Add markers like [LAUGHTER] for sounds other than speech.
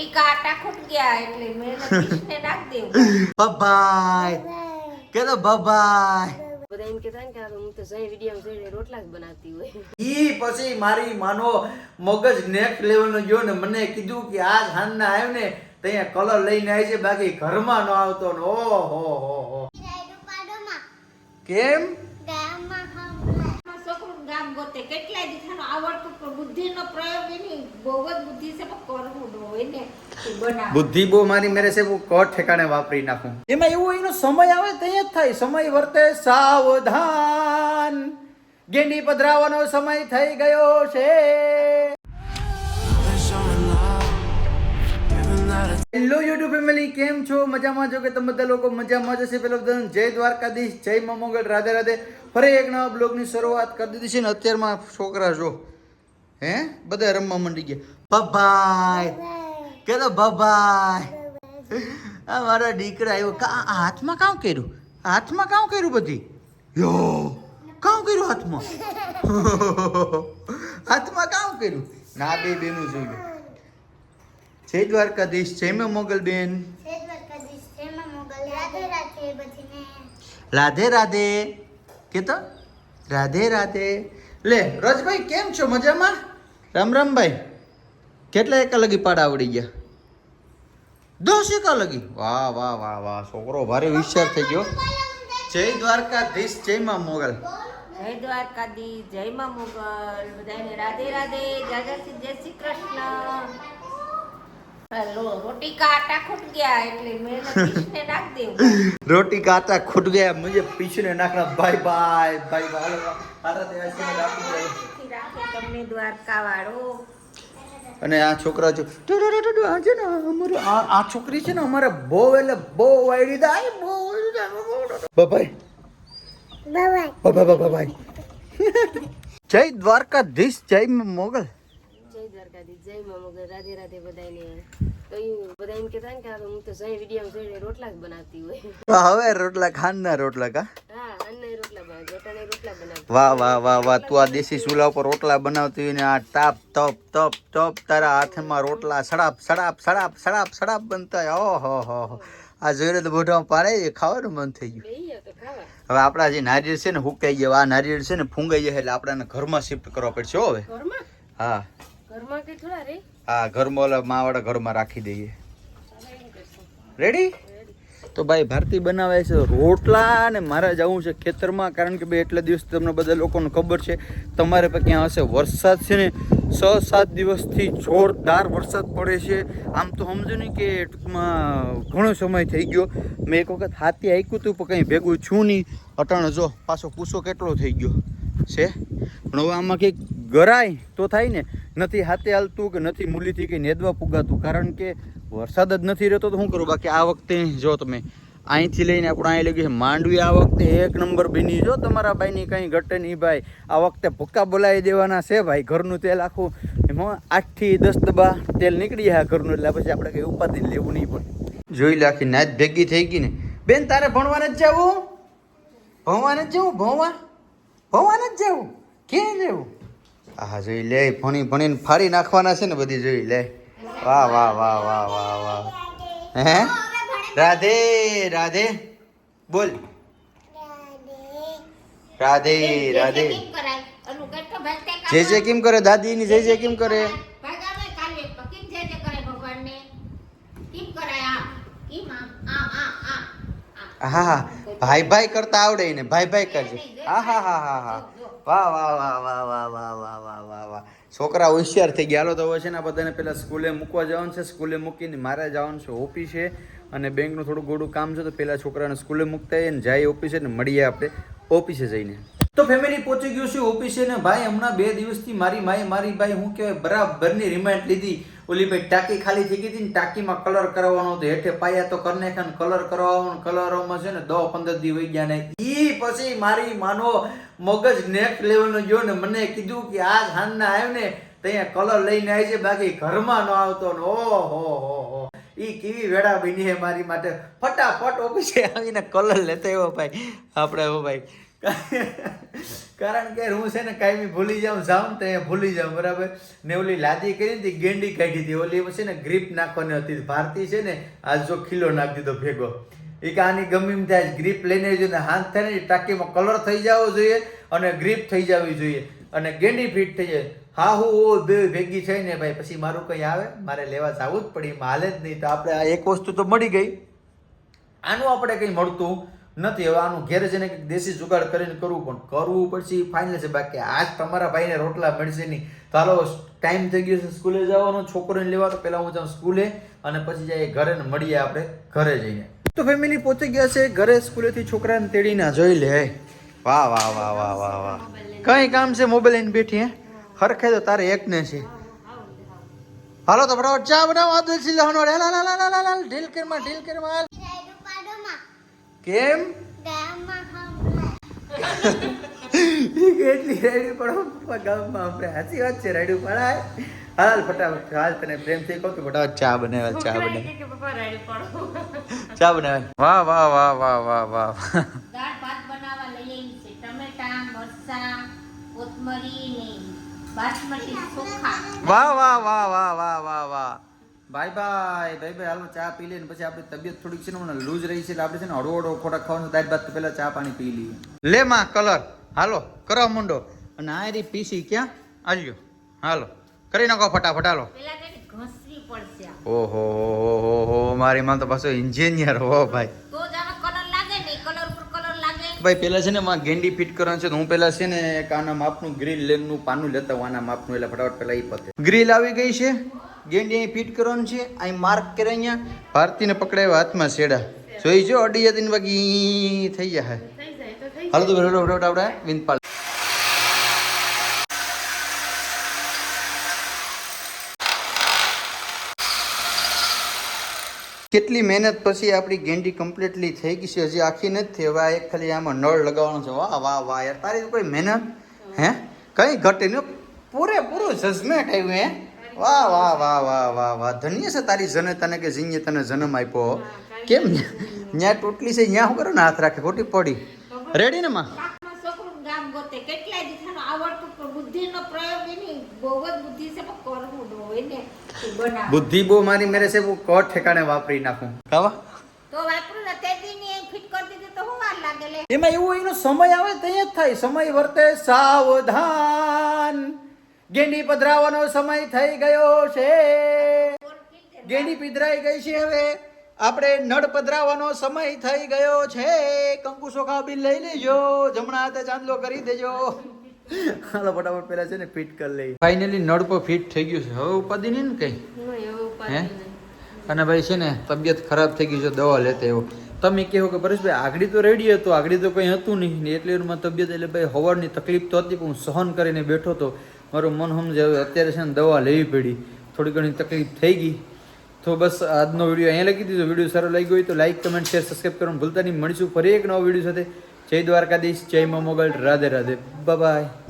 રોટી આટા ખૂટ ગયા એટલે મેં પીસને નાખ દેવું. બબાય કે તો બબાય બધા એમ કહેતા ને કે હું તો જઈ વીડિયો જોઈને રોટલા જ બનાવતી હોય. ઈ પછી મારી માનો મગજ નેક્સ્ટ લેવલ નો ગયો ને મને કીધું કે આજ હાંજના આવ્યો ને ત્યાં કલર લઈને આવી છે બાકી ઘરમાં ન આવતો ને ઓ હો હો. હો કેમ? ગામ ગોતે કેટલાય દીખાનો આવડતું પણ બુદ્ધિનો પ્રયોગ એની બહુ જ બુદ્ધિ છે પણ કરવું ન હોય ને બુદ્ધિ બહુ મારી મેરે છે હું કોટ ઠેકાણે વાપરી નાખું. એમાં એવું એનો સમય આવે ત્યાં જ થાય. સમય વર્તે સાવધાન. ગેંડી પધરાવાનો સમય થઈ ગયો છે. હેલો યુટ્યુબ ફેમિલી કેમ છો? મજામાં છો કે તમે બધા લોકો મજામાં જશે પેલો જય દ્વારકાધીશ, જય મા મોગલ રાધે રાધે. ફરી એક નવા બ્લોગની શરૂઆત કરી દીધી છે ને અત્યારમાં છોકરા જો. હે? બધા રમવા માંડી ગયા. ભભાઈ. કે તો ભભાઈ. આ મારા દીકરા આવ્યો. કા હાથમાં કાં કર્યું? હાથમાં કાં કર્યું બધી? યો. કાં કર્યું હાથમાં? [LAUGHS] હાથમાં કાં કર્યું? ના, બે બેનું જોયું જય દ્વારકાધીશ જય મોગલબેન. મોગલ. બેન રાધે રાધે કે તો રાધે રાધે. લે રજભાઈ કેમ છો? મજામાં? રામ રામભાઈ કેટલા એકા લગી પાડા આવડી ગયા? દસ એકા લગી? વાહ વાહ વાહ વાહ છોકરો ભારે હોશિયાર થઈ ગયો. જય દ્વારકાધીશ જય માં મોગલ. જય દ્વારકાધી જય માં મોગલ. બધાને રાધે રાધે. જય શ્રી જય શ્રી કૃષ્ણ. રોટી કાટા ખૂટ ગયા મુજબ મેં પીસને નાખ નાખના બાય બાય બાય તમને દ્વારકા વાળો. અને આ છોકરા જો છે ને અમારે આ છોકરી છે ને અમારે બહુ એટલે બહુ વાયડી દાય બહુ બાય બાબા બાય બાય બાય જય દ્વારકાધીશ જય મોગલ. દ્વારકાધીશ જય મા રાધે રાધે બધાને તો ઈ કહેતા ને કે હું તો જઈ વીડિયો જોઈને રોટલા જ બનાવતી હોય. હવે રોટલા ખાંડના રોટલા કા? હા વાહ વાહ વાહ વાહ તું આ દેશી ચૂલા ઉપર રોટલા બનાવતી હોય ને આ તાપ તપ તપ તપ તારા હાથમાં રોટલા સડાપ સડાપ સડાપ સડાપ સડાપ બનતા હોય. ઓહો હો હો આ જોઈને તો મોઢામાં પાડે ખાવાનું મન થઈ ગયું. હવે આપણા જે નારિયેળ છે ને હુકાઈ ગયા આ નારિયેળ છે ને ફૂંગાઈ જાય એટલે આપણાને ઘરમાં શિફ્ટ કરવા પડશે હવે. હા. ઘરમાં કે થોડા રે? હા ઘરમાં ઓલા માવાળા ઘરમાં રાખી દઈએ. રેડી તો ભાઈ ભારતી બનાવે છે રોટલા અને મારે જવું છે ખેતરમાં કારણ કે ભાઈ એટલા દિવસ તમને બધા લોકોને ખબર છે તમારે પણ ક્યાં હશે વરસાદ છે ને છ સાત દિવસથી જોરદાર વરસાદ પડે છે. આમ તો સમજો ને કે ટૂંકમાં ઘણો સમય થઈ ગયો. મેં એક વખત હાથી આંક્યું હતું પણ કંઈ ભેગું છું નહીં. અટાણે જો પાછો પૂછો કેટલો થઈ ગયો છે? પણ હવે આમાં કંઈક ગરાય તો થાય ને. નથી હાથે હાલતું કે નથી મૂલીથી કંઈ નેદવા પુગાતું? કારણ કે વરસાદ જ નથી રહેતો તો શું કરું? બાકી આ વખતે જો તમે અહીંથી લઈને આપણે અહીં લગી માંડવી આ વખતે એક નંબર બની. જો તમારા ભાઈની કંઈ ઘટે નહીં ભાઈ. આ વખતે ભૂક્કા બોલાવી દેવાના છે ભાઈ. ઘરનું તેલ આખું એમાં આઠથી દસ દબા તેલ નીકળી જાય ઘરનું, એટલે પછી આપણે કંઈ ઉપાધિ લેવું નહીં પડે. જોઈ લે આખી નાચ ભેગી થઈ ગઈ ને. બેન, તારે ભણવાને જ જવું? ભણવાને જ જવું? ભણવા? ભણવાને જ જવું? ક્યાં જવું? હા જોઈ લે ભણી ભણીને ફાડી નાખવાના છે ને બધી જોઈ લે. વાહ વાહ વાહ વાહ વાહ વાહ. હે? રાધે રાધે. બોલ. રાધે રાધે. જે જે કેમ કરે દાદીની જે જે કેમ કરે? હા હા. ભાઈ ભાઈ કરતા આવડે ને ભાઈ ભાઈ કરજે હા હા હા હા હા. વાહ વાહ વાહ વાહ વાહ વાહ વાહ વાહ વાહ વાહ છોકરા હોશિયાર થઈ ગયા તો હવે છે ને બધાને પહેલાં સ્કૂલે મૂકવા જવાનું છે સ્કૂલે મૂકીને મારે જવાનું છે ઓફિસે અને બેંકનું થોડું ગોડું કામ છે તો પહેલાં છોકરાને સ્કૂલે મૂકતા હોય ને જાય ઓફિસે ને મળીએ આપણે ઓફિસે જઈને તો ફેમિલી પહોંચી ગયું છે ઓફિસે ને ભાઈ હમણાં બે દિવસથી મારી માએ મારી ભાઈ હું કહેવાય બરાબરની રિમાઇન્ડ લીધી ઓલી ભાઈ ટાંકી ખાલી થઈ ગઈ હતી ને ટાંકીમાં કલર કરવાનો હતો. હેઠે પાયા તો કરી નાખ્યા ને કલર કરવાનો કલરોમાં છે ને દસ પંદર દી વહી ગયા ને એ પછી મારી માનો મગજ નેક્સ્ટ લેવલ નો ગયો ને મને કીધું કે આ હાંજના આવ્યો ને ત્યાં કલર લઈને આવી છે બાકી ઘરમાં ન આવતો ને ઓહો હો હો એ કેવી વેડા બની મારી માટે. ફટાફટ ઓફિસે આવીને કલર લેતા એવો ભાઈ. આપણે એવો ભાઈ કારણ કે હું છે ને કાંઈ ભૂલી જાઉં જાઉં તો અહીંયા ભૂલી જાઉં, બરાબર? ને ઓલી લાદી કરી હતી ગેંડી કાઢી હતી ઓલી છે ને ગ્રીપ નાખવાની હતી. ભારતી છે ને આજ જો ખીલો નાખી દીધો ભેગો. એ કે આની ગમે એમ થાય, ગ્રીપ લઈને જોઈએ હાથ થાય ને ટાંકીમાં કલર થઈ જવો જોઈએ અને ગ્રીપ થઈ જવી જોઈએ. અને ગેંડી ફિટ થઈ જાય. હા, હું ઓ બે ભેગી થઈ ને ભાઈ, પછી મારું કંઈ આવે? મારે લેવા જવું જ પડી હાલે જ નહીં. તો આપણે આ એક વસ્તુ તો મળી ગઈ. આનું આપણે કંઈ મળતું? નથી, હવે આનું ઘેર જઈને કંઈક દેશી જુગાડ કરીને કરવું પણ કરવું પછી ફાઇનલ છે. બાકી આજ તમારા ભાઈને રોટલા મળશે નહીં. તો ટાઈમ થઈ ગયો છે સ્કૂલે જવાનો. છોકરોને લેવા તો પહેલાં હું જાઉં સ્કૂલે અને પછી જઈએ ઘરે ને મળીએ આપણે ઘરે જઈને. તો ફેમિલી પહોંચી ગયા છે. ઘરે સ્કૂલેથી છોકરાને તેડીને જોઈ લે. વાહ વાહ વાહ વાહ વાહ વાહ. કઈ કામ છે મોબાઈલ લઈને બેઠી, હે? હરખે તો તારે એક ને છે. હાલો તો ફટાફટ ચા બનાવો. આદિલ દુલસી લહનો હેલ લા લા લા હાલ ઢીલ કરમાં ઢીલ કરમાં કેમ? કેટલી રાયડું પડો ગામમાં આપણે. સાચી વાત છે રાયડું પડાય. હાલ ફટાફટ હાલ તને પ્રેમથી કહું કે ફટાફટ ચા બનાવે ચા બનાવે. ચા બનાવે. વાહ વાહ વાહ વાહ વાહ વાહ. દાળ ભાત બનાવવા લઈ આવી છે. ટમેટા મરચા કોથમરી ને બાસમતી ચોખા. વાહ વાહ વાહ વાહ વાહ વાહ વાહ. ભાઈ ભાઈ ભાઈ ભાઈ હાલો ચા પી લઈને પછી આપણી તબિયત થોડીક છે ને લૂઝ રહી છે એટલે આપણે છે ને હળવો હળવો ખોરાક ખાવાનું દાદ બાદ પહેલાં ચા પાણી પી લઈએ. લે માં કલર. હાલો કરો મુંડો. અને આ રી પીસી ક્યાં? આવ્યો હાલો. કરી નાખો ફટાફટ હાલો. ઓહો હો હો હો મારી માં તો પાછો એન્જિનિયર હો ભાઈ. તો જ આનો કલર લાગે ને કલર ઉપર કલર લાગે. ભાઈ પેલા છે ને માં ગેંડી ફિટ કરવાનું છે તો હું પેલા છે ને એક આના માપનું ગ્રીલ લેનનું પાનું લેતા હું આના માપનું એટલે ફટાફટ પેલા એ પતે. ગ્રીલ આવી ગઈ છે? ગેંડી અહીં ફિટ કરવાનું છે અહીં માર્ક કરે અહીંયા ભારતીને પકડાયો હાથમાં શેડા જોઈ જો અડી વાગી બાકી થઈ ગયા હાલ તો ફટાફટ ફટાફટ આપણે વિનપાલ કેટલી મહેનત પછી આપણી ગેંડી કમ્પ્લીટલી થઈ ગઈ છે હજી આખી નથી થઈ હવે એક ખાલી આમાં નળ લગાવવાનો છે વાહ વાહ વાહ યાર તારી કોઈ મહેનત હે કઈ ઘટે ને પૂરેપૂરું જજમેન્ટ આવ્યું હે વાહ વાહ વાહ વાહ વાહ વાહ. ધન્ય છે તારી જને તને કે જીને તને જન્મ આપ્યો. કેમ ન્યા ટોટલી છે ન્યા શું કરો ને હાથ રાખે? ખોટી પડી. રેડી ને માં? બુદ્ધિ બહુ મારી મેરે છે હું કોટ ઠેકાણે વાપરી નાખું. કાવા તો વાપરું ને તે દીની ફિટ કરી દીધી તો હું વાર લાગે એમાં એવું એનો સમય આવે ત્યાં જ થાય. સમય વર્તે સાવધાન. ગેંડી પધરાવાનો સમય થઈ ગયો છે. ગેંડી પીધરાઈ ગઈ છે હવે. આપણે નળ પધરાવાનો સમય થઈ ગયો છે. કંકુ સોખા બિલ લઈ લેજો. જમણા હાથે ચાંદલો કરી દેજો. હાલો ફટાફટ પેલા છે ને ફિટ કરી લઈ ફાઇનલી નળ પર ફિટ થઈ ગયું છે. હવે ઉપાધિ નહીં ને કઈ? હે? અને ભાઈ છે ને તબિયત ખરાબ થઈ ગઈ છે દવા લેતે એવો તમે કહો કે પરેશભાઈ આગળી તો રેડી હતો આગળી તો કંઈ હતું નહીં. ને એટલે તબિયત એટલે ભાઈ હવારની તકલીફ તો હતી પણ હું સહન કરીને બેઠો હતો. મારું મન સમજાવે અત્યારે છે ને દવા લેવી પડી. થોડી ઘણી તકલીફ થઈ ગઈ. તો બસ આજનો વીડિયો અહીંયા લખી દીધો. વીડિયો સારો લાગ્યો હોય તો લાઈક કમેન્ટ શેર સબસ્ક્રાઈબ કરવાનું ભૂલતા નહીં. મળીશું ફરી એક નવો વીડિયો સાથે. જય દ્વારકાધીશ, જય મા મોગલ. રાધે રાધે. બાય